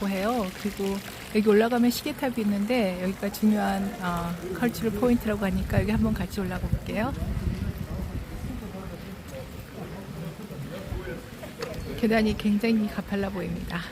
있다고 해요. 그리고 여기 올라가면 시계탑이 있는데 여기가 중요한 어, 컬처럴 포인트라고 하니까 여기 한번 같이 올라가 볼게요. 계단이 굉장히 가팔라 보입니다.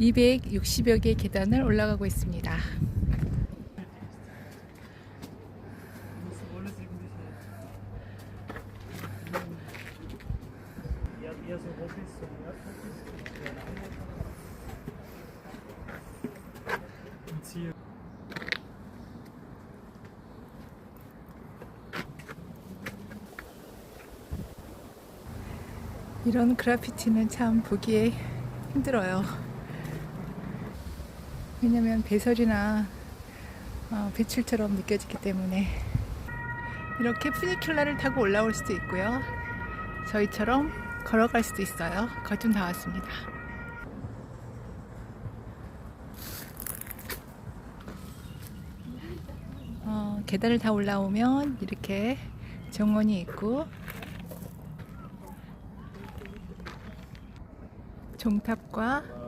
(260여 개의 계단을 올라가고 있습니다). 이런 그래피티는 참 보기에 힘들어요. 왜냐면 배설이나 어, 배출처럼 느껴지기 때문에 이렇게 푸니큘라를 타고 올라올 수도 있고요. 저희처럼 걸어갈 수도 있어요. 거의 다 왔습니다. 어, 계단을 다 올라오면 이렇게 정원이 있고 종탑과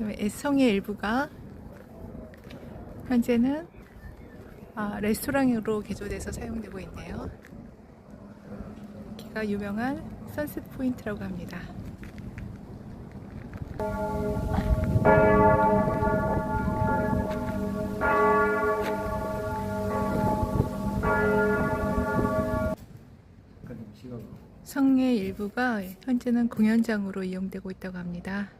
그다음에 애성의 일부가 현재는 아, 레스토랑으로 개조돼서 사용되고 있네요. 여기가 유명한 선셋 포인트라고 합니다. 성의 일부가 현재는 공연장으로 이용되고 있다고 합니다.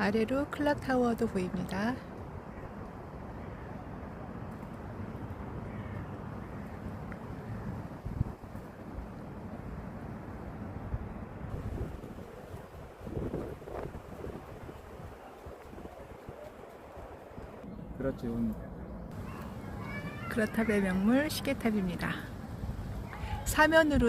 아래로 클락 타워도 보입니다. 그렇지, 운. 그라탑의 명물 시계탑입니다. 사면으로